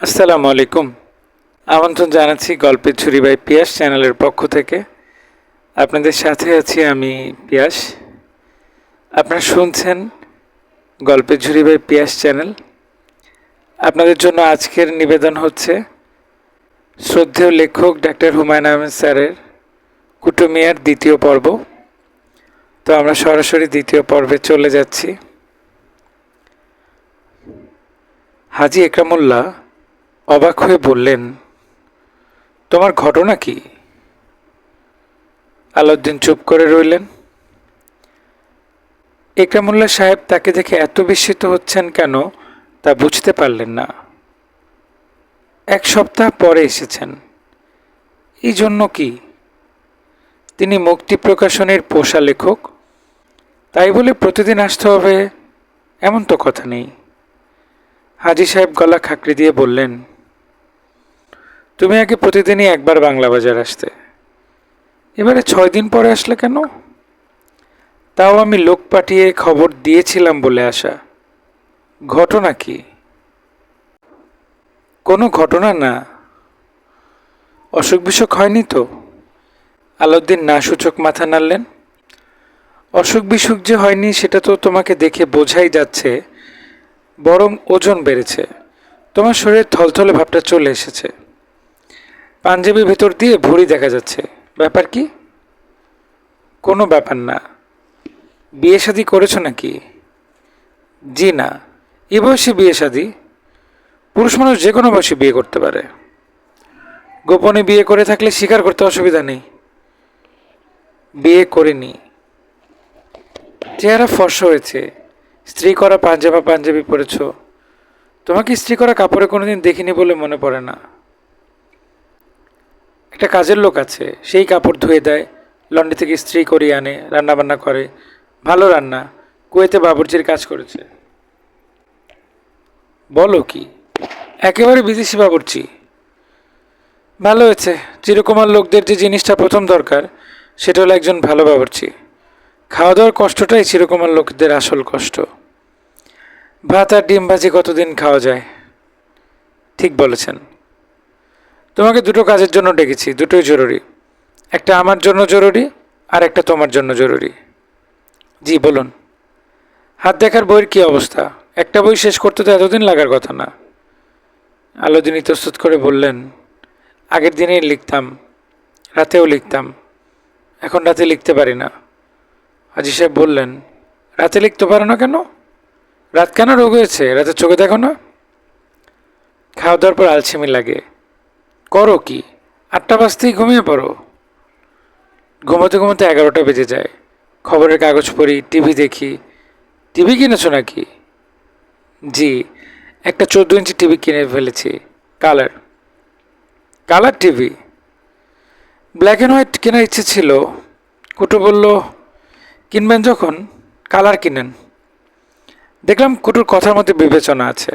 আসসালামু আলাইকুম। আমন্ত্রণ জানাচ্ছি গল্পের ছুরি বাই পিয়াস চ্যানেলের পক্ষ থেকে। আপনাদের সাথে আছি আমি পিয়াস। আপনারা শুনছেন গল্পের ঝুরি বাই পিয়াস চ্যানেল। আপনাদের জন্য আজকের নিবেদন হচ্ছে শ্রদ্ধেয় লেখক ডাক্তার হুমায়ুন আহমেদ স্যারের কুটুমিয়ার দ্বিতীয় পর্ব। তো আমরা সরাসরি দ্বিতীয় পর্বে চলে যাচ্ছি। হাজি একরামুল্লাহ অবাক হয়ে বললেন, তোমার ঘটনা কি? আলাউদ্দিন চুপ করে রইলেন। একরামুল্লাহ সাহেব তাকে দেখে এত বিস্মিত হচ্ছেন কেন তা বুঝতে পারলেন না। এক সপ্তাহ পরে এসেছেন। এই জন্য কি? তিনি মুক্তি প্রকাশনের পোষা লেখক। তাই বলে প্রতিদিন আসতে হবে, এমন তো কথা নেই। হাজি সাহেব গলা খাকড়ি দিয়ে বললেন তুমি আগে প্রতিদিনই একবার বাংলা বাজার আসতে। এবারে ছয় দিন পরে আসলে কেন? তাও আমি লোক পাঠিয়ে খবর দিয়েছিলাম বলে আসা ঘটনা কি? কোনো ঘটনা না। অসুখ বিসুখ হয়নি তো? আলাউদ্দিন না সূচক মাথা নাড়লেন। অসুখ বিসুখ যে হয়নি সেটা তো তোমাকে দেখে বোঝাই যাচ্ছে, বরং ওজন বেড়েছে। তোমার শরীরের থলথলে ভাবটা চলে এসেছে। পাঞ্জাবি ভেতর দিয়ে ভুঁড়ি দেখা যাচ্ছে। ব্যাপার কি? কোনো ব্যাপার না। বিয়ে শাদি করেছ নাকি? জি না। এ বয়সে বিয়ে শাদি? পুরুষ মানুষ যে কোনো বয়সে বিয়ে করতে পারে। গোপনে বিয়ে করে থাকলে স্বীকার করতে অসুবিধা নেই। বিয়ে করিনি। চেহারা ফর্স হয়েছে। স্ত্রী করা পাঞ্জাবা পাঞ্জাবি পরেছ। তোমাকে স্ত্রী করা কাপড়ে কোনোদিন দেখিনি বলে মনে পড়ে না। একটা কাজের লোক আছে, সেই কাপড় ধুয়ে দেয় লন্ডি থেকে স্ত্রী করিয়ে আনে, রান্নাবান্না করে। ভালো রান্না, কুয়েতে বাবুর্চির কাজ করেছে। বলো কি? একেবারে বিদেশি বাবুর্চি। ভালো হয়েছে, চিরকুমার লোকদের যে জিনিসটা প্রথম দরকার, সেটা হলো একজন ভালো বাবুর্চি। খাওয়া দাওয়ার কষ্টটাই চিরকুমার লোকদের আসল কষ্ট। ভাত আর ডিম ভাজি কতদিন খাওয়া যায়? ঠিক বলেছেন। তোমাকে দুটো কাজের জন্য ডেকেছি, দুটোই জরুরি। একটা আমার জন্য জরুরি, আর একটা তোমার জন্য জরুরি। জি, বলুন। হাত দেখার বইয়ের কী অবস্থা? একটা বই শেষ করতে তো এতদিন লাগার কথা না। আলোদিন ইতস্তত করে বললেন, আগের দিনেই লিখতাম, রাতেও লিখতাম, এখন রাতে লিখতে পারি না। হাজি সাহেব বললেন, রাতে লিখতে পারো না কেন? রাত কেন রোগ হয়েছে? রাতে চোখে দেখো না? খাওয়া দাওয়ার পর আলসেমি লাগে। করো কি? আটটা বাজতেই ঘুমিয়ে পড়ো। ঘুমোতে ঘুমোতে এগারোটা বেজে যায়। খবরের কাগজ পড়ি, টিভি দেখি। টিভি কিনেছো নাকি? জি, একটা চোদ্দ ইঞ্চি টিভি কিনে ফেলেছি। Colour. Colour TV. Black and white কেনার ইচ্ছে ছিল। কুটু বলল, কিনবেন যখন, কালার কিনেন। দেখলাম কুটুর কথার মধ্যে বিবেচনা আছে।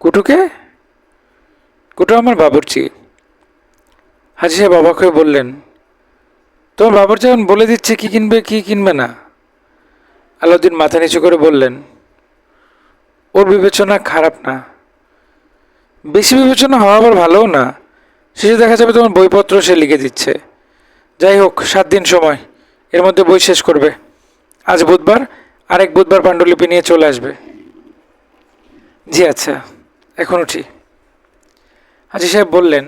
কুটুকে? কুটু আমার বাবুর্চি হাজি সাহেব অবাক হয়ে বললেন, তোমার বাবুর্চি এখন বলে দিচ্ছে কি কিনবে কি কিনবে না? আলাউদ্দিন মাথা নিচু করে বললেন, ওর বিবেচনা খারাপ না। বেশি বিবেচনা হওয়া আবার ভালোও না। শেষে দেখা যাবে তোমার বইপত্র সে লিখে দিচ্ছে। যাই হোক, সাত দিন সময়। এর মধ্যে বই শেষ করবে। আজ বুধবার, আরেক বুধবার পাণ্ডুলিপি নিয়ে চলে আসবে। জি আচ্ছা। এখন উঠি। হাজি সাহেব বললেন,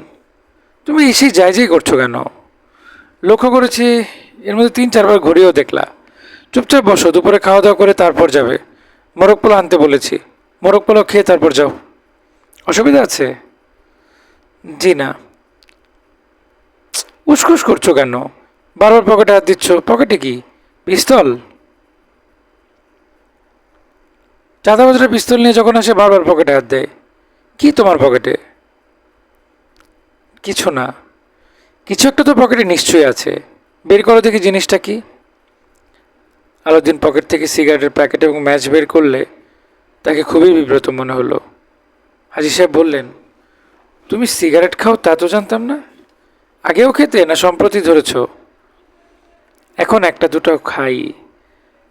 তুমি এসেই যাই যাই করছ কেন? লক্ষ্য করেছি এর মধ্যে তিন চারবার ঘুরিয়েও দেখলা। চুপচাপ বসো, দুপুরে খাওয়া দাওয়া করে তারপর যাবে। মোরগ পোলাও আনতে বলেছি। মোরগ পোলাও খেয়ে তারপর যাও। অসুবিধা আছে? জি না। উসকুস করছ কেন? বারবার পকেটে হাত দিচ্ছ। পকেটে কি? পিস্তল? চাঁদাবাজরা পিস্তল নিয়ে যখন আসে বারবার পকেটে হাত দেয়। কি তোমার পকেটে? কিছু না। কিছু একটা তো পকেটে নিশ্চয়ই আছে। বের করো দেখি জিনিসটা কি। আলাউদ্দিন পকেট থেকে সিগারেটের প্যাকেট এবং ম্যাচ বের করলে তাকে খুবই বিব্রত মনে হলো। হাজি সাহেব বললেন, তুমি সিগারেট খাও, তা তো জানতাম না। আগেও খেতে না সম্প্রতি ধরেছ? এখন একটা, দুটো খাই।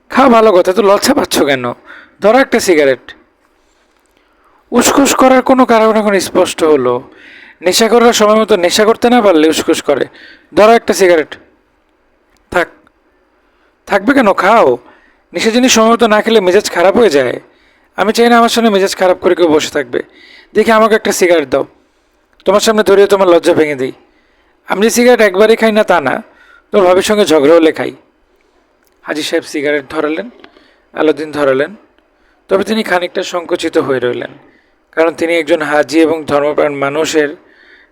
খাও, ভালো কথা তো লজ্জা পাচ্ছ কেন? ধরো একটা সিগারেট। উসখুস করার কোনো কারণ এখন স্পষ্ট হলো। নেশা করার সময় মতো নেশা করতে না পারলে উসখুস করে। ধরো একটা সিগারেট। থাক। থাকবে কেন? খাও। নেশা জিনিস সময় মতো না খেলে মেজাজ খারাপ হয়ে যায়। আমি চাই না আমার সামনে মেজাজ খারাপ করে কেউ বসে থাকবে। দেখি আমাকে একটা সিগারেট দাও। তোমার সামনে ধরিয়ে তোমার লজ্জা ভেঙে দিই। আমি যে সিগারেট একবারই খাই না তা না। তোমার ভাবির সঙ্গে ঝগড়া হলে খাই হাজি সাহেব সিগারেট ধরালেন আলাউদ্দিন ধরালেন। তবে তিনি খানিকটা সংকুচিত হয়ে রইলেন। কারণ তিনি একজন হাজি এবং ধর্মপ্রাণ মানুষের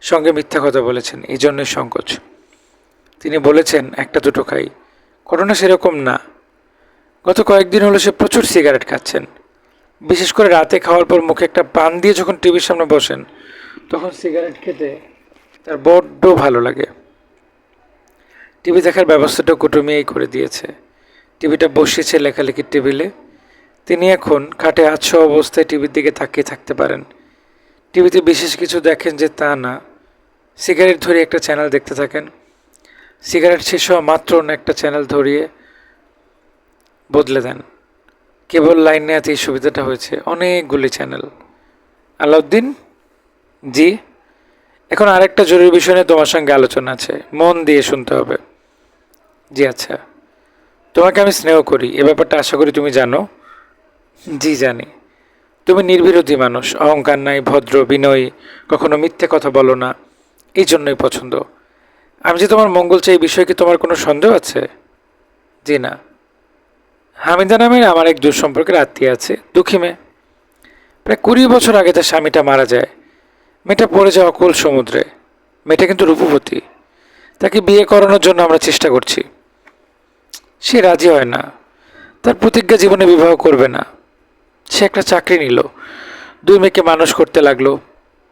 সঙ্গে মিথ্যা কথা বলেছেন, এই জন্যই সংকোচ। তিনি বলেছেন, একটা দুটো খাই। ঘটনা সেরকম না। গত কয়েকদিন হলো সে প্রচুর সিগারেট খাচ্ছেন। বিশেষ করে রাতে খাওয়ার পর মুখে একটা পান দিয়ে যখন টিভির সামনে বসেন, তখন সিগারেট খেতে তার বড্ড ভালো লাগে। টিভি দেখার ব্যবস্থাটা কুটুমিয়েই করে দিয়েছে। টিভিটা বসিয়েছে লেখালেখির টেবিলে। তিনি এখন খাটে আছো অবস্থায় টিভির দিকে তাকিয়ে থাকতে পারেন। টিভিতে বিশেষ কিছু দেখেন যে তা না। সিগারেট ধরে একটা চ্যানেল দেখতে থাকেন। সিগারেট শেষ হওয়া মাত্র অন্য একটা চ্যানেল ধরিয়ে বদলে দেন। কেবল লাইন নেওয়াতে এই সুবিধাটা হয়েছে। অনেকগুলি চ্যানেল। আলাউদ্দিন? জি? এখন আরেকটা জরুরি বিষয় নিয়ে তোমার সঙ্গে আলোচনা আছে। মন দিয়ে শুনতে হবে। জি আচ্ছা। তোমাকে আমি স্নেহ করি। এ ব্যাপারটা আশা করি তুমি জানো। জি, জানি। তুমি নির্বিরোধী মানুষ। অহংকার নাই, ভদ্র, বিনয়ী। কখনো মিথ্যে কথা বলো না। এই জন্যই পছন্দ। আমি যে তোমার মঙ্গল চাই এই বিষয়ে কি তোমার কোনো সন্দেহ আছে? জি না। হামিদা নামের আমার এক দূর সম্পর্কের আত্মীয় আছে, দুঃখী মেয়ে। প্রায় কুড়ি বছর আগে তার স্বামীটা মারা যায়। মেয়েটা পড়ে যায় অকুল সমুদ্রে। মেয়েটা কিন্তু রূপবতী। তাকে বিয়ে করানোর জন্য আমরা চেষ্টা করছি। সে রাজি হয় না। তার প্রতিজ্ঞা জীবনে বিবাহ করবে না। সে একটা চাকরি নিল। দুই মেয়েকে মানুষ করতে লাগল,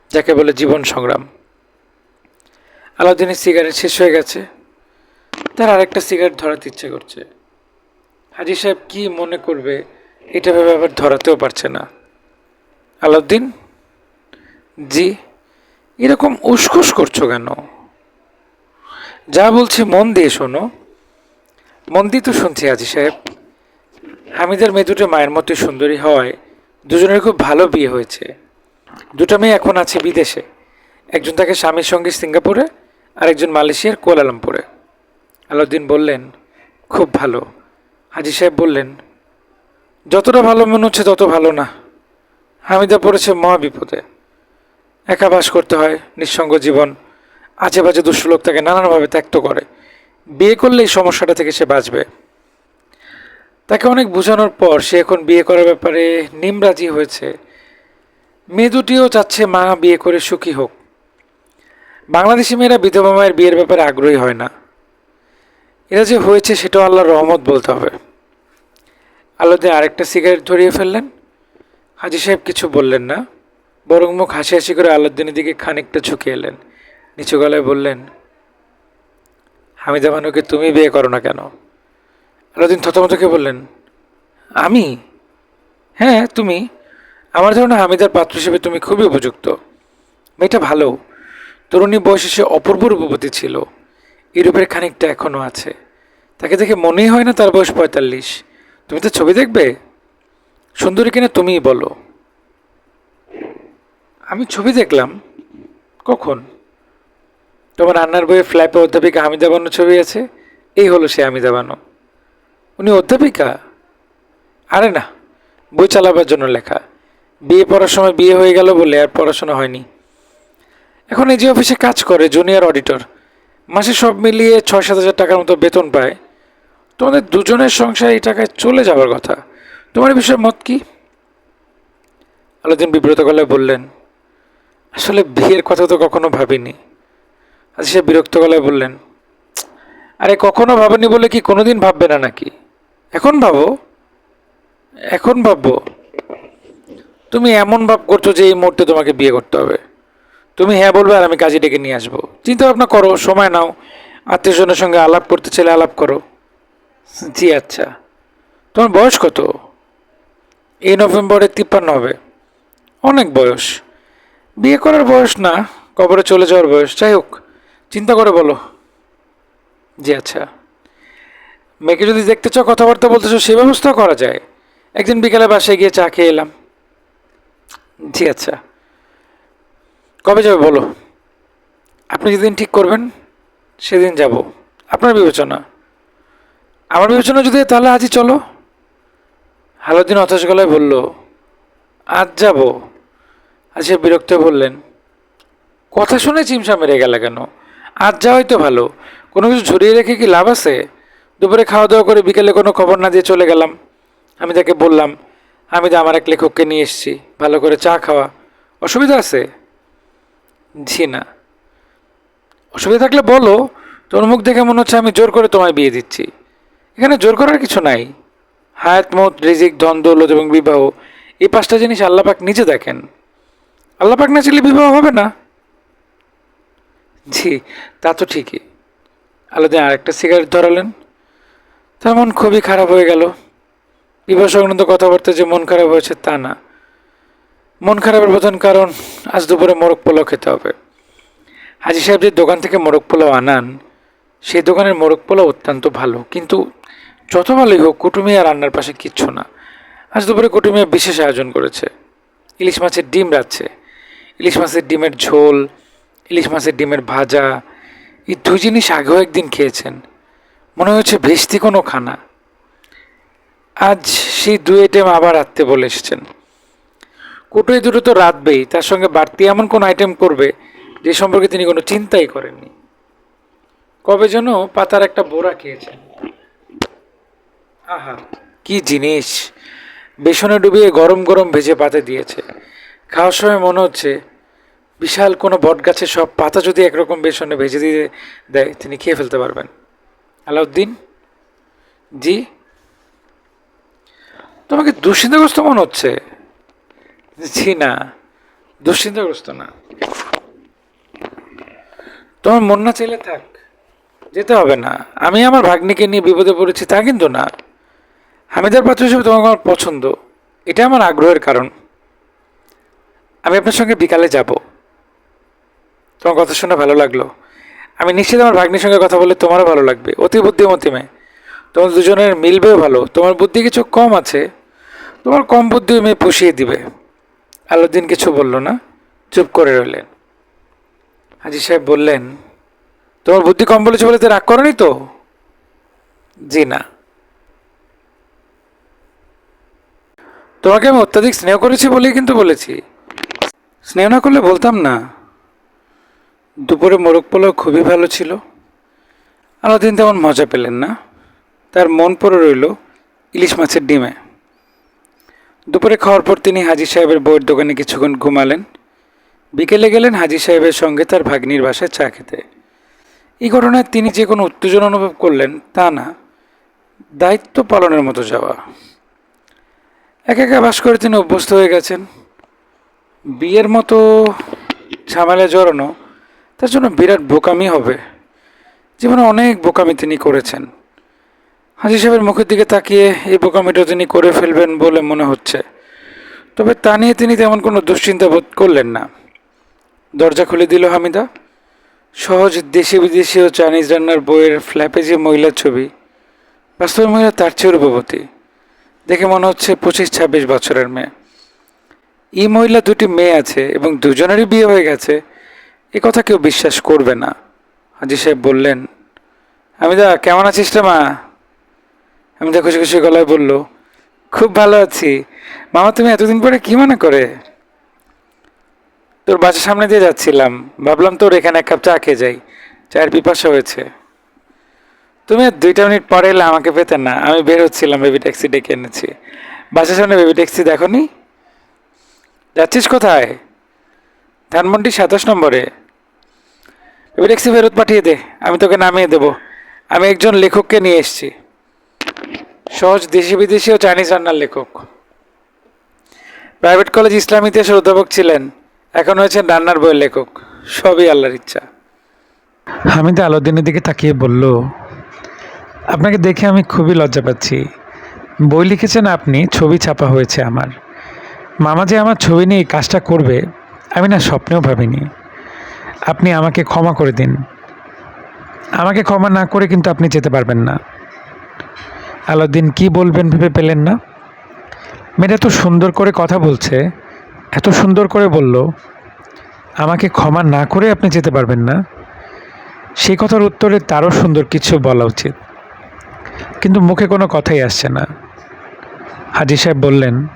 যাকে বলে জীবন সংগ্রাম। আলাউদ্দিনের সিগারেট শেষ হয়ে গেছে। তার আরেকটা সিগারেট ধরাতে ইচ্ছে করছে। হাজি সাহেব কি মনে করবে, এটা ভেবে আবার ধরাতেও পারছে না। আলাউদ্দিন, জি, এরকম উসখুস করছ কেন? যা বলছি মন দিয়ে শোনো। মন দিয়ে তো শুনছি আজি সাহেব। হামিদের মেয়ে দুটো মায়ের মতো সুন্দরী হওয়ায় দুজনের খুব ভালো বিয়ে হয়েছে। দুটো মেয়ে এখন আছে বিদেশে। একজন তাকে স্বামীর সঙ্গে সিঙ্গাপুরে আর একজন মালয়েশিয়ার কোয়ালালামপুরে। আলাউদ্দিন বললেন, খুব ভালো। হাজি সাহেব বললেন, যতটা ভালো মনে হচ্ছে তত ভালো না। হামিদা পড়েছে মহা বিপদে একা বাস করতে হয়, নিঃসঙ্গ জীবন। আজে বাজে দুষ্ট লোক তাকে নানানভাবে ত্যক্ত করে। বিয়ে করলে এই সমস্যাটা থেকে সে বাঁচবে। তাকে অনেক বোঝানোর পর সে এখন বিয়ে করার ব্যাপারে নিমরাজি হয়েছে। মেয়ে দুটিও চাচ্ছে মা বিয়ে করে সুখী হোক। বাংলাদেশি মেয়েরা বিধবা মায়ের বিয়ের ব্যাপারে আগ্রহী হয় না। এরা যে হয়েছে সেটাও আল্লাহর রহমত বলতে হবে। আলাউদ্দিন আরেকটা সিগারেট ধরিয়ে ফেললেন। হাজি সাহেব কিছু বললেন না। বরং মুখ হাসি হাসি করে আলাউদ্দিনের দিকে খানিকটা ঝুঁকে এলেন। নিচু গলায় বললেন, হামিদা বানুকে তুমি বিয়ে করো না কেন? আলাউদ্দিন থতমতকে বললেন, আমি? হ্যাঁ তুমি। আমার ধারণা হামিদার পাত্র হিসেবে তুমি খুবই উপযুক্ত। মেয়েটা ভালো। তরুণী বয়সে সে অপূর্ব রূপবতী ছিল। ইউরোপের খানিকটা এখনও আছে। তাকে দেখে মনেই হয় না তার বয়স পঁয়তাল্লিশ। তুমি তো ছবি দেখবে? সুন্দরী কিনা তুমিই বলো। আমি ছবি দেখলাম। কখন? তোমার রান্নার বইয়ে ফ্ল্যাপে অধ্যাপিকা হামিদা ছবি আছে? এই হলো সে হামিদা উনি অধ্যাপিকা? আরে না, বই চালাবার জন্য লেখা। বিয়ে পড়ার সময় বিয়ে হয়ে গেল বলে আর পড়াশোনা হয়নি। এখন এই যে অফিসে কাজ করে জুনিয়র অডিটর মাসে সব মিলিয়ে ছয় সাত হাজার টাকার মতো বেতন পায়, তোমাদের দুজনের সংসার এই টাকায় চলে যাওয়ার কথা। তোমার বিষয়ে মত কি? আলাদিন বিব্রত গলায় বললেন, আসলে বিয়ের কথা তো কখনো ভাবিনি। আজ সে বিরক্ত গলায় বললেন, আরে কখনো ভাবেনি বলে কি কোনোদিন ভাববে না নাকি? এখন ভাবো, এখন ভাববো। তুমি এমন ভাব করছ যে এই মুহূর্তে তোমাকে বিয়ে করতে হবে। তুমি হ্যাঁ বলবে আর আমি কাজে ডেকে নিয়ে আসব। চিন্তা ভাবনা করো, সময় নাও। আত্মীয় স্বজনের সঙ্গে আলাপ করতে চাইলে আলাপ করো। জি আচ্ছা। তোমার বয়স কত? এই নভেম্বরে তিপ্পান্ন হবে। অনেক বয়স। বিয়ে করার বয়স না, কবরে চলে যাওয়ার বয়স। যাই হোক, চিন্তা করে বলো। জি আচ্ছা। মেয়েকে যদি দেখতে চাও, কথাবার্তা বলতে চাও, সে ব্যবস্থা করা যায়। একদিন বিকালে বাসায় গিয়ে চা খেয়ে এলাম। জি আচ্ছা। কবে যাবে বলো? আপনি যেদিন ঠিক করবেন, সেদিন যাব। আপনার বিবেচনা। আমার বিবেচনা যদি তাহলে আজই চলো। হালুদ্দিন হতাশ গলায় বলল, আজ যাব। আজ সে বিরক্ত বললেন, কথা শুনে চিমসা মেরে গেল কেন? আজ যাওয়াই তো ভালো। কোনো কিছু ঝরিয়ে রেখে কি লাভ আছে? দুপুরে খাওয়া দাওয়া করে বিকেলে কোনো খবর না দিয়ে চলে গেলাম। আমি তাকে বললাম, আমি তো আমার এক লেখককে নিয়ে এসেছি। ভালো করে চা খাওয়া। অসুবিধা আছে? জি না। অসুবিধা থাকলে বলো, তোর মুখ দেখে মনে হচ্ছে আমি জোর করে তোমায় বিয়ে দিচ্ছি। এখানে জোর করার কিছু নাই। হায়াত, মত, রিজিক, ধন, দৌলত এবং বিবাহ, এই পাঁচটা জিনিস আল্লাপাক নিজে দেখেন। আল্লাপাক না চাইলে বিবাহ হবে না। জি, তা তো ঠিকই। আলাদিন আরেকটা সিগারেট ধরালেন। তার মন খুবই খারাপ হয়ে গেল। বিবাহ সংক্রান্ত কথাবার্তা যে মন খারাপ হয়েছে তা না। মন খারাপের প্রধান কারণ আজ দুপুরে মোরগ পোলাও খেতে হবে। হাজি সাহেব যে দোকান থেকে মোরগ পোলাও আনান সেই দোকানের মোরগ পোলাও অত্যন্ত ভালো। কিন্তু যত ভালোই হোক, কুটুমিয়া রান্নার পাশে কিচ্ছু না। আজ দুপুরে কুটুমিয়া বিশেষ আয়োজন করেছে। ইলিশ মাছের ডিম রাখছে ইলিশ মাছের ডিমের ঝোল, ইলিশ মাছের ডিমের ভাজা, এই দুই জিনিস আগেও একদিন খেয়েছেন। মনে হচ্ছে ভেস্তি কোনো খানা। আজ সেই দুই আইটেম আবার রাখতে বলে এসেছেন। কুটো এই দুটো তো রাঁধবেই, তার সঙ্গে বাড়তি এমন কোন আইটেম করবে যে সম্পর্কে তিনি কোনো চিন্তাই করেননি। কবে যেন পাতার একটা বোরা খেয়েছেন। আহা, কি জিনিস। বেসনে ডুবিয়ে গরম গরম ভেজে পাতে দিয়েছে। খাওয়ার সময় মনে হচ্ছে বিশাল কোনো বট গাছের সব পাতা যদি একরকম বেসনে ভেজে দিয়ে দেয়, তিনি খেয়ে ফেলতে পারবেন। আলাউদ্দিন? জি? তোমাকে দুশ্চিন্তাগ্রস্ত মনে হচ্ছে? জি না, দুশ্চিন্তাগ্রস্ত না। তোমার মন না চাইলে থাক, যেতে হবে না। আমি আমার ভাগ্নিকে নিয়ে বিপদে পড়েছি তা কিন্তু না। হামিদার পাত্র হিসেবে তোমাকে আমার পছন্দ, এটা আমার আগ্রহের কারণ। আমি আপনার সঙ্গে বিকালে যাব। তোমার কথা শুনে ভালো লাগল। আমি নিশ্চিত আমার ভাগ্নির সঙ্গে কথা বলে তোমারও ভালো লাগবে, অতি বুদ্ধিমতী মেয়ে তোমার দুজনের মিলবেও ভালো। তোমার বুদ্ধি কিছু কম আছে। তোমার কম বুদ্ধি মেয়ে পুষিয়ে দিবে। আলাউদ্দিন কিছু বলল না, চুপ করে রইলেন। হাজি সাহেব বললেন, তোমার বুদ্ধি কম বলেছে বলে তো রাগ করনি তো? জি না। তোমাকে আমি অত্যাধিক স্নেহ করেছি বলেই কিন্তু বলেছি। স্নেহ না করলে বলতাম না। দুপুরে মোরগ পোলাও খুবই ভালো ছিল। আলাদিন তেমন মজা পেলেন না। তার মন পড়ে রইল ইলিশ মাছের ডিমে। দুপুরে খাওয়ার পর তিনি হাজি সাহেবের বইয়ের দোকানে কিছুক্ষণ ঘুমালেন। বিকেলে গেলেন হাজি সাহেবের সঙ্গে তার ভাগ্নির বাসায় চা খেতে। এই ঘটনায় তিনি যে কোনো উত্তেজনা অনুভব করলেন তা না, দায়িত্ব পালনের মতো যাওয়া। একা একা বাস করে তিনি অভ্যস্ত হয়ে গেছেন। বিয়ের মতো ঝামেলায় জড়ানো তার জন্য বিরাট বোকামি হবে। জীবনে অনেক বোকামি তিনি করেছেন। হাজি সাহেবের মুখের দিকে তাকিয়ে এই বোকামিটা তিনি করে ফেলবেন বলে মনে হচ্ছে। তবে তা নিয়ে তিনি তেমন কোনো দুশ্চিন্তা বোধ করলেন না। দরজা খুলে দিল হামিদা। সহজ দেশি বিদেশি ও চাইনিজ রান্নার বইয়ের ফ্ল্যাপে যে মহিলার ছবি, বাস্তবে মহিলা তার চেয়ে রূপবতী। দেখে মনে হচ্ছে পঁচিশ ছাব্বিশ বছরের মেয়ে। এই মহিলা দুটি মেয়ে আছে এবং দুজনেরই বিয়ে হয়ে গেছে। এ কথা কেউ বিশ্বাস করবে না। হাজি সাহেব বললেন, হামিদা, কেমন আছিস রে মা? হামিদা খুশি খুশি গলায় বলল, খুব ভালো আছি। মামা, তুমি এতদিন পরে কি মনে করে? তোর বাসার সামনে দিয়ে যাচ্ছিলাম। ভাবলাম তোর এখানে এক কাপ চা খেয়ে যাই। চায়ের পিপাসা হয়েছে। তুমি দুইটা মিনিট পরে এলে আমাকে পেতে না। আমি বের হচ্ছিলাম বেবি ট্যাক্সি ডেকে এনেছি। বাসার সামনে বেবি ট্যাক্সি দেখো নি যাচ্ছিস কোথায়? ধানমন্ডি সাতাশ নম্বরে। বেবি ট্যাক্সি ফেরত পাঠিয়ে দে। আমি তোকে নামিয়ে দেবো। আমি একজন লেখককে নিয়ে এসেছি। সহজ দেশি বিদেশি ও চাইনিজ রান্নার লেখক। প্রাইভেট কলেজ ইসলাম ইতিহাসের অধ্যাপক ছিলেন, এখন হয়েছেন রান্নার বইয়ের লেখক। সবই আল্লাহর ইচ্ছা। হামিদা আলোদিনের দিকে তাকিয়ে বলল, আপনাকে দেখে আমি খুবই লজ্জা পাচ্ছি। বই লিখেছেন আপনি, ছবি ছাপা হয়েছে আমার। মামা যে আমার ছবি নিয়ে কাজটা করবে, আমি না স্বপ্নেও ভাবিনি। আপনি আমাকে ক্ষমা করে দিন। আমাকে ক্ষমা না করে কিন্তু আপনি যেতে পারবেন না। আলাউদ্দিন কি বলবেন ভেবে পেলেন না? মেয়েটা এত সুন্দর করে কথা বলছে, এত সুন্দর করে বলল, আমাকে ক্ষমা না করে আপনি যেতে পারবেন না? সেই কথার উত্তরে তারও সুন্দর কিছু বলা উচিত। কিন্তু মুখে কোনো কথাই আসছে না। হাজি সাহেব বললেন,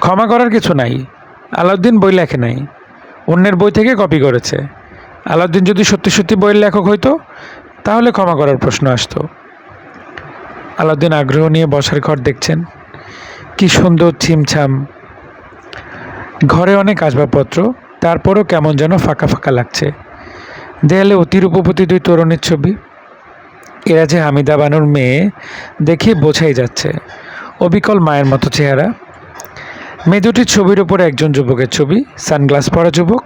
ক্ষমা করার কিছু নাই। আলাউদ্দিন বই লেখে নাই। অন্যের বই থেকে কপি করেছে। আলাউদ্দিন যদি সত্যি সত্যি বইয়ের লেখক হইতো, তাহলে ক্ষমা করার প্রশ্ন আসতো। আলাউদ্দিন আগ্রহ নিয়ে বসার ঘর দেখছেন। কি সুন্দর ছিমছাম। ঘরে অনেক আসবাবপত্র, তারপরও কেমন যেন ফাঁকা ফাঁকা লাগছে। দেয়ালে অতি রূপবতী দুই তরুণের ছবি। এরা যে হামিদা বানুর মেয়ে দেখে বোঝাই যাচ্ছে। অবিকল মায়ের মতো চেহারা। মেয়ে দুটির ছবির উপরে একজন যুবকের ছবি, সানগ্লাস পরা যুবক,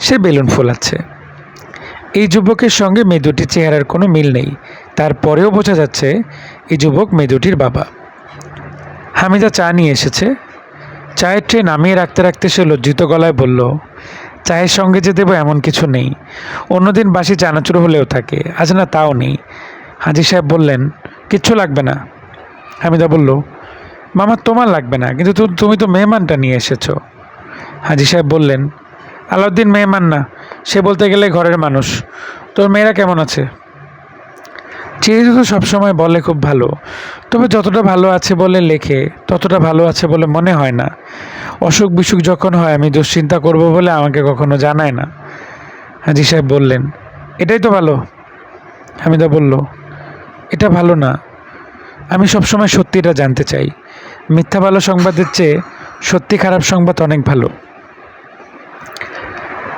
সে বেলুন ফোলাচ্ছে। এই যুবকের সঙ্গে মেয়ে দুটির চেহারার কোনো মিল নেই। তারপরেও বোঝা যাচ্ছে এই যুবক মেয়ে বাবা। হামিদা চা নিয়ে এসেছে। চায়ের ট্রে নামিয়ে রাখতে রাখতে সে লজ্জিত গলায় বলল, চায়ের সঙ্গে যে দেবো এমন কিছু নেই। অন্যদিন বাসি চানাচুর হলেও থাকে, আজ না তাও নেই। হাজি সাহেব বললেন, কিচ্ছু লাগবে না। হামিদা বলল, মামা, তোমার লাগবে না, কিন্তু তুমি তো মেহমানটা নিয়ে এসেছ। হাজি সাহেব বললেন, আলাউদ্দিন মেহমান না, সে বলতে গেলে ঘরের মানুষ। তোর মেয়েরা কেমন আছে? চেয়ে তো সবসময় বলে খুব ভালো। তবে যতটা ভালো আছে বলে লেখে, ততটা ভালো আছে বলে মনে হয় না। অসুখ বিসুখ যখন হয়, আমি দুশ্চিন্তা করব বলে আমাকে কখনো জানায় না। হাজি সাহেব বললেন, এটাই তো ভালো। হামিদা বলল, এটা ভালো না। আমি সবসময় সত্যিটা জানতে চাই। মিথ্যা ভালো সংবাদের চেয়ে সত্যি খারাপ সংবাদ অনেক ভালো।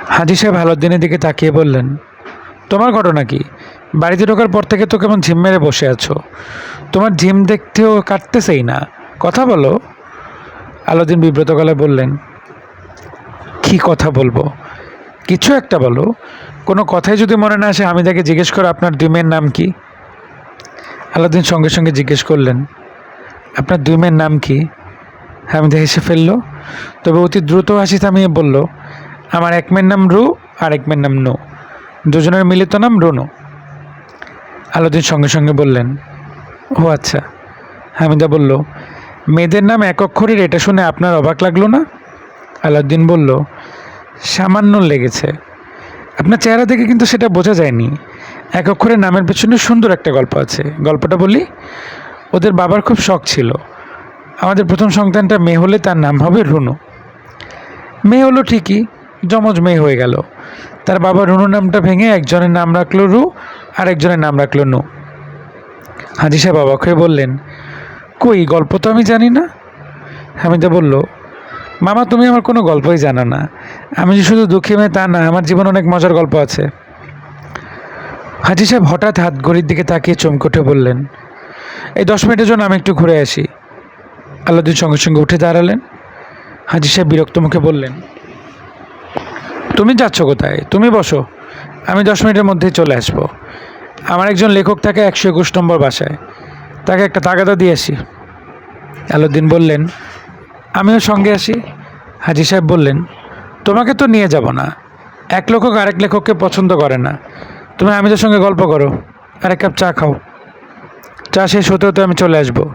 হাজি সাহেব দিনের দিকে তাকিয়ে বললেন তোমার ঘটনা কি? বাড়িতে ঢোকার পর থেকে তো কেমন ঝিম মেরে বসে আছো। তোমার ঝিম দেখতেও কাটতেছেই না। কথা বলো। আলাউদ্দিন বিব্রত গলায় বললেন, কি কথা বলব? কিছু একটা বলো। কোনো কথাই যদি মনে না আসে, আমি তাকে জিজ্ঞেস করো আপনার দুই মেয়ের নাম কি? আলাউদ্দিন সঙ্গে সঙ্গে জিজ্ঞেস করলেন, আপনার দুই মেয়ের নাম কি? হামিদা হেসে ফেলল। তবে অতি দ্রুত হাসি থামিয়ে বলল, আমার এক মেয়ের নাম রু আর এক মেয়ের নাম নো। দুজনের মিলিত নাম রুনু। আলাউদ্দিন সঙ্গে সঙ্গে বললেন, ও আচ্ছা। হামিদা বলল, মেয়েদের নাম এক অক্ষরের, এটা শুনে আপনার অবাক লাগল না? আলাউদ্দিন বলল, সামান্য লেগেছে। আপনার চেহারা থেকে কিন্তু সেটা বোঝা যায়নি। এক অক্ষরের নামের পেছনে সুন্দর একটা গল্প আছে। গল্পটা বলি, ওদের বাবার খুব শখ ছিল। আমাদের প্রথম সন্তানটা মেয়ে হলে তার নাম হবে রুনু। মেয়ে হলো ঠিকই, যমজ মেয়ে হয়ে গেল। তার বাবা রুনুর নামটা ভেঙে একজনের নাম রাখল রু আর একজনের নাম রাখল নু। হাজি সাহেব অবাক হয়ে বললেন, কই, গল্প তো আমি জানি না? হামিদা বলল, মামা, তুমি আমার কোনো গল্পই জানো না। আমি যে শুধু দুঃখী মেয়ে তা না, আমার জীবনে অনেক মজার গল্প আছে। হাজি সাহেব হঠাৎ হাত ঘড়ির দিকে তাকিয়ে চমকে উঠে বললেন, এই দশ মিনিটের জন্য আমি একটু ঘুরে আসি। আলাউদ্দিন সঙ্গে সঙ্গে উঠে দাঁড়ালেন। হাজি সাহেব বিরক্ত মুখে বললেন তুমি যাচ্ছ কোথায়? তুমি বসো। আমি দশ মিনিটের মধ্যেই চলে আসব। আমার একজন লেখক থাকে একশো একুশ নম্বর বাসায়। তাকে একটা তাগাদা দিয়ে আসি। আলাউদ্দিন বললেন, আমিও সঙ্গে আসি। হাজি সাহেব বললেন, তোমাকে তো নিয়ে যাব না। এক লেখক আরেক লেখককে পছন্দ করে না। তুমি আমিদের সঙ্গে গল্প করো। আরেক কাপ চা খাও। চা শেষ হতে হতে আমি চলে আসব।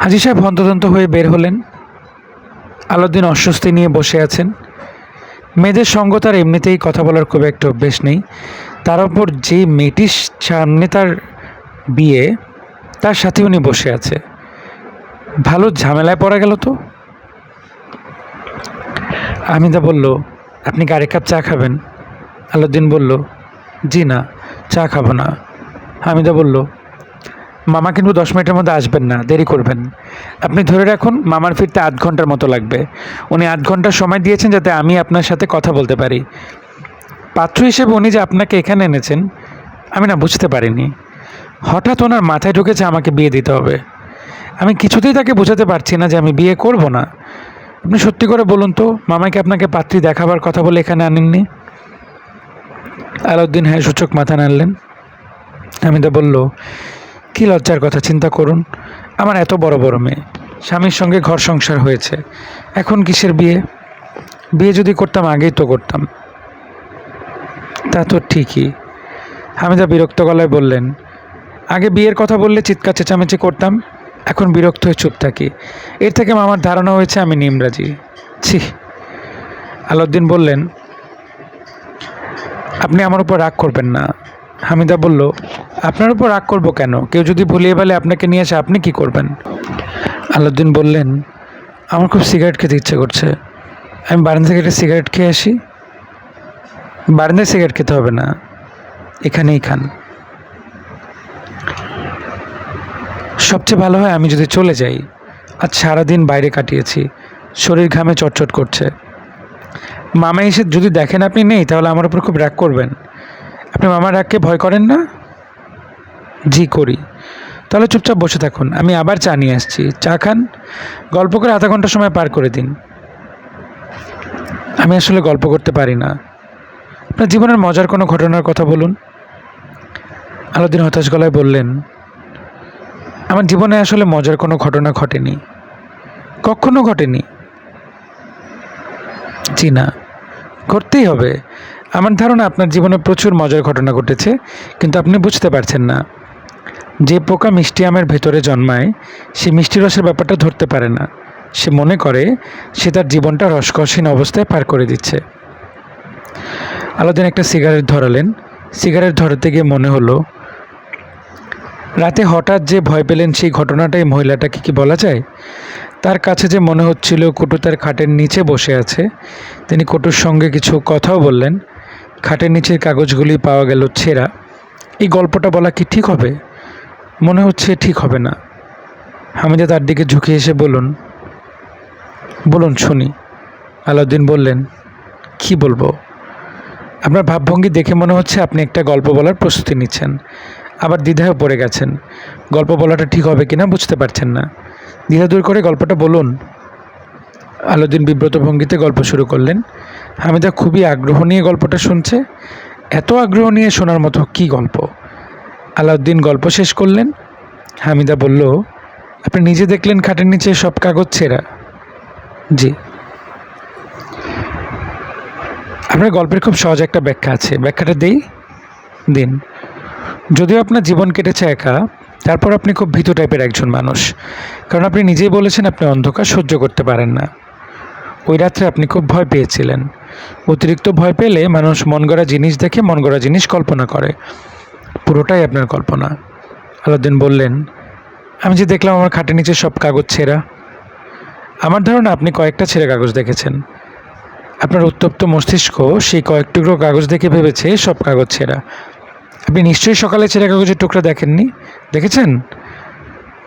হাজি সাহেব হন্তদন্ত হয়ে বের হলেন। আলাউদ্দিন অস্বস্তি নিয়ে বসে আছেন। মেয়েদের সঙ্গ তার এমনিতেই কথা বলার খুব একটা অভ্যেস নেই। তার উপর যে মেয়েটির সামনে তার বিয়ে, তার সাথে উনি বসে আছে। ভালো ঝামেলায় পড়া গেল তো? আমিদা বলল, আপনি আরেক কাপ চা খাবেন? আলাউদ্দিন বলল, জি না, চা খাব না। হামিদা বলল মামা কিন্তু দশ মিনিটের মধ্যে আসবেন না, দেরি করবেন। আপনি ধরে রাখুন, মামার ফিরতে আধ ঘণ্টার মতো লাগবে। উনি আধ ঘণ্টার সময় দিয়েছেন যাতে আমি আপনার সাথে কথা বলতে পারি। পাত্র হিসেবে উনি যে আপনাকে এখানে এনেছেন, আমি না বুঝতে পারিনি। হঠাৎ ওনার মাথায় ঢুকেছে আমাকে বিয়ে দিতে হবে। আমি কিছুতেই তাকে বোঝাতে পারছি না যে আমি বিয়ে করব না। আপনি সত্যি করে বলুন তো, মামাকে আপনাকে পাত্রী দেখাবার কথা বলে এখানে আনেননি? আলাউদ্দিন হ্যাঁ সূচক মাথা নাড়লেন। হামিদা বলল কী লজ্জার কথা চিন্তা করুন? আমার এত বড় বড় মেয়ে। স্বামীর সঙ্গে ঘর সংসার হয়েছে। এখন কিসের বিয়ে? বিয়ে যদি করতাম, আগেই তো করতাম। তা তো ঠিকই। হামিদা বিরক্ত গলায় বললেন, আগে বিয়ের কথা বললে চিৎকার চেঁচামেচি করতাম, এখন বিরক্ত হয়ে চুপ থাকি। এর থেকে মামার ধারণা হয়েছে আমি নিমরাজি। ছি। আলাউদ্দিন বললেন, আপনি আমার উপর রাগ করবেন না। হামিদা বলল, আপনার উপর রাগ করব কেন? কেউ যদি ভুলিয়ে ফেলে আপনাকে নিয়ে আসে, আপনি কি করবেন? আলাউদ্দিন বললেন, আমার খুব সিগারেট খেতে ইচ্ছে করছে। আমি বারান্দা থেকে একটা সিগারেট খেয়ে আসি। বারান্দায় সিগারেট খেতে হবে না। এখানেই খান। সবচেয়ে ভালো হয় আমি যদি চলে যাই। আজ সারাদিন বাইরে কাটিয়েছি। শরীর ঘামে চটচট করছে। মামা এসে যদি দেখেন আপনি নেই, তাহলে আমার উপর খুব রাগ করবেন। আপনি মামার রাগকে ভয় করেন না? জি, করি। তাহলে চুপচাপ বসে থাকুন, আমি আবার চা নিয়ে আসছি। চা খান, গল্প করে আধা ঘণ্টা সময় পার করে দিন। আমি আসলে গল্প করতে পারি না। আপনার জীবনের মজার কোনো ঘটনার কথা বলুন। আলাদিন হতাশ গলায় বললেন, আমার জীবনে আসলে মজার কোনো ঘটনা ঘটেনি। কখনো ঘটেনি? জি না করতেই হবে। আমার ধারণা আপনার জীবনে প্রচুর মজার ঘটনা ঘটেছে, কিন্তু আপনি বুঝতে পারছেন না। যে পোকা মিষ্টি আমের ভেতরে জন্মায়, সে মিষ্টি রসের ব্যাপারটা ধরতে পারে না। সে মনে করে সে তার জীবনটা রসকসীন অবস্থায় পার করে দিচ্ছে। আলাদিন একটা সিগারেট ধরালেন। সিগারেট ধরাতে গিয়ে মনে হলো, রাতে হঠাৎ যে ভয় পেলেন সেই ঘটনাটাই মহিলাটাকে কি বলা যায়? তার কাছে যে মনে হচ্ছিল কুটু তার খাটের নিচে বসে আছে, তিনি কুটুর সঙ্গে কিছু কথাও বললেন। খাটের নিচের কাগজগুলি পাওয়া গেল ছেঁড়া। এই গল্পটা বলা কি ঠিক হবে? মনে হচ্ছে ঠিক হবে না। হামিদা তার দিকে ঝুঁকে এসে বলুন বলুন শুনি। আলাউদ্দিন বললেন, কি বলব? আপনার ভাবভঙ্গি দেখে মনে হচ্ছে আপনি একটা গল্প বলার প্রস্তুতি নিচ্ছেন। আবার দ্বিধায় পড়ে গেছেন। গল্প বলাটা ঠিক হবে কিনা বুঝতে পারছেন না। দ্বিধা দূর করে গল্পটা বলুন। আলাউদ্দিন বিব্রত ভঙ্গিতে গল্প শুরু করলেন। হামিদা খুবই আগ্রহ নিয়ে গল্পটা শুনছে। এত আগ্রহ নিয়ে শোনার মতো কি গল্প? আলাউদ্দিন গল্প শেষ করলেন। হামিদা বলল, আপনি নিজে দেখলেন খাটের নিচে সব কাগজ ছেঁড়া? জি। আপনার গল্পের খুব সহজ একটা ব্যাখ্যা আছে। ব্যাখ্যাটা দেই? দিন। যদিও আপনার জীবন কেটেছে একা, তারপর আপনি খুব ভীত টাইপের একজন মানুষ। কারণ আপনি নিজেই বলেছেন আপনি অন্ধকার, সহ্য করতে পারেন না। ওই রাত্রে আপনি খুব ভয় পেয়েছিলেন। অতিরিক্ত ভয় পেলে মানুষ মন গড়া জিনিস দেখে মন গড়া জিনিস কল্পনা করে। পুরোটাই আপনার কল্পনা। আলাউদ্দিন বললেন, আমি যে দেখলাম আমার খাটের নিচে সব কাগজ ছেঁড়া। আমার ধারণা আপনি কয়েকটা ছেঁড়া কাগজ দেখেছেন। আপনার উত্তপ্ত মস্তিষ্ক সেই কয়েক টুকরো কাগজ দেখে ভেবেছে সব কাগজ ছেঁড়া। আপনি নিশ্চয়ই সকালে ছেঁড়া কাগজের টুকরা দেখেননি? দেখেছেন?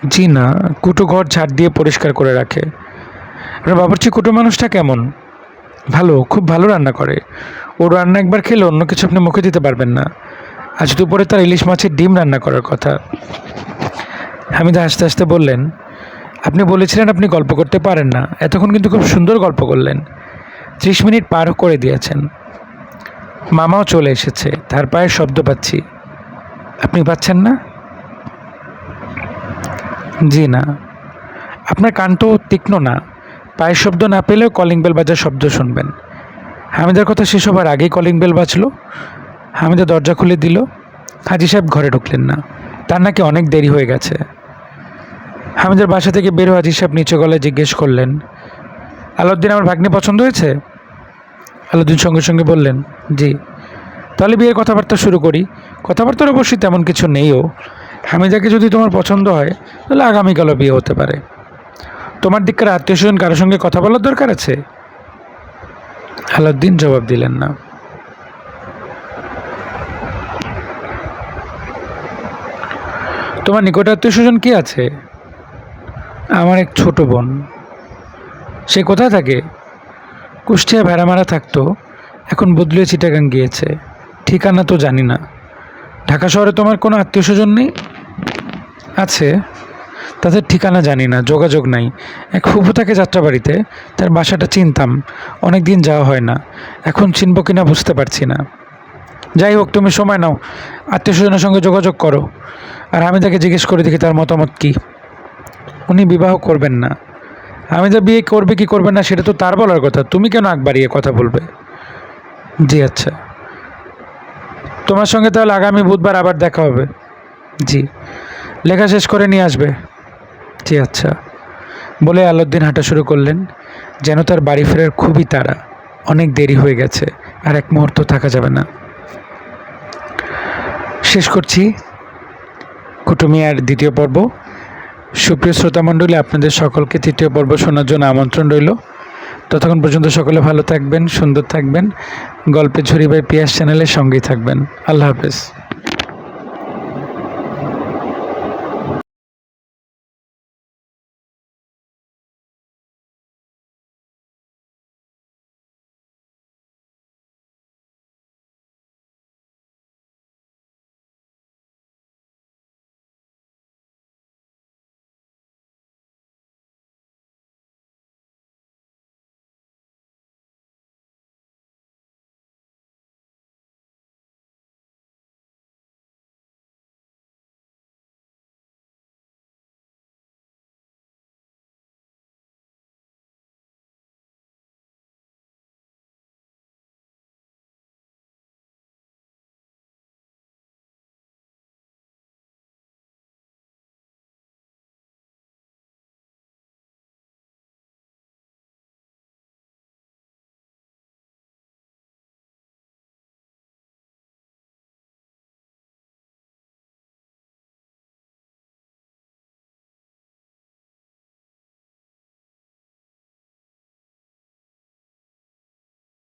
জি না, কুটো ঘর ঝাড় দিয়ে পরিষ্কার করে রাখে। আপনার বাবুর্চি কুটো মানুষটা কেমন? ভালো, খুব ভালো রান্না করে। ওর রান্না একবার খেলে অন্য কিছু আপনি মুখে দিতে পারবেন না। আজ দুপুরে তার ইলিশ মাছের ডিম রান্না করার কথা। হামিদা হাসতে হাসতে বললেন, আপনি বলেছিলেন আপনি গল্প করতে পারেন না। এতক্ষণ কিন্তু খুব সুন্দর গল্প করলেন। ত্রিশ মিনিট পার করে দিয়েছেন। মামাও চলে এসেছে, তার পায়ের শব্দ পাচ্ছি। আপনি পাচ্ছেন না? জি না। আপনার কান তো তীক্ষ্ণ না। পায়ের শব্দ না পেলেও কলিং বেল বাজার শব্দ শুনবেন। হামিদার কথা শেষ হবার আগেই কলিং বেল বাজলো। হামিদা দরজা খুলে দিল। হাজি সাহেব ঘরে ঢুকলেন না। তার নাকি অনেক দেরি হয়ে গেছে। হামিদার বাসা থেকে বেরো হাজি সাহেব নিচে গলায় জিজ্ঞেস করলেন, আলাউদ্দিন, আমার ভাগ্নে পছন্দ হয়েছে? আলাউদ্দিন সঙ্গে সঙ্গে বললেন, জি। তাহলে বিয়ের কথাবার্তা শুরু করি। কথাবার্তার অবশ্যই তেমন কিছু নেইও। হামিদাকে যদি তোমার পছন্দ হয়, তাহলে আগামীকালও বিয়ে হতে পারে। তোমার দিককার আত্মীয় স্বজন কারোর সঙ্গে কথা বলার দরকার আছে? আলাউদ্দিন জবাব দিলেন না। তোমার নিকট আত্মীয় স্বজন কি আছে? আমার এক ছোট বোন। সে কোথায় থাকে? কুষ্টিয়া ভেড়ামারা থাকতো, এখন বদলিয়ে চিটাগাং গিয়েছে। ঠিকানা তো জানি না। ঢাকা শহরে তোমার কোনো আত্মীয় স্বজন নেই? আছে। তাদের ঠিকানা জানি না, যোগাযোগ নাই। এক ফুফু থাকে যাত্রাবাড়িতে, তার বাসাটা চিনতাম অনেক দিন যাওয়া হয় না। এখন চিনব কিনা বুঝতে পারছি না। যাই হোক, তুমি সময় নাও আত্মীয় স্বজনের সঙ্গে যোগাযোগ করো। আর আমি তাকে জিজ্ঞেস করে দেখি তার মতামত কী। উনি বিবাহ করবেন না। আমি তো বিয়ে করবে কি করবে না, সেটা তো তার বলার কথা। তুমি কেন আগ বাড়িয়ে কথা বলবে? জি আচ্ছা। তোমার সঙ্গে তাহলে আগামী বুধবার আবার দেখা হবে। জি। লেখা শেষ করে নিয়ে আসবে। জি আচ্ছা। বলে আলাউদ্দিন হাঁটা শুরু করলেন, যেন তার বাড়ি ফেরার খুবই তাড়া। অনেক দেরি হয়ে গেছে, আর এক মুহূর্ত থাকা যাবে না। শেষ করছি কুটুমিয়ার দ্বিতীয় পর্ব। সুপ্রিয় শ্রোতামণ্ডলী আপনাদের সকলকে তৃতীয় পর্ব শোনার জন্য আমন্ত্রণ রইল। ততক্ষণ পর্যন্ত সকলে ভালো থাকবেন, সুন্দর থাকবেন। গল্পের ঝুড়ি বাই পিয়াস চ্যানেলের সঙ্গেই থাকবেন। আল্লাহ হাফেজ।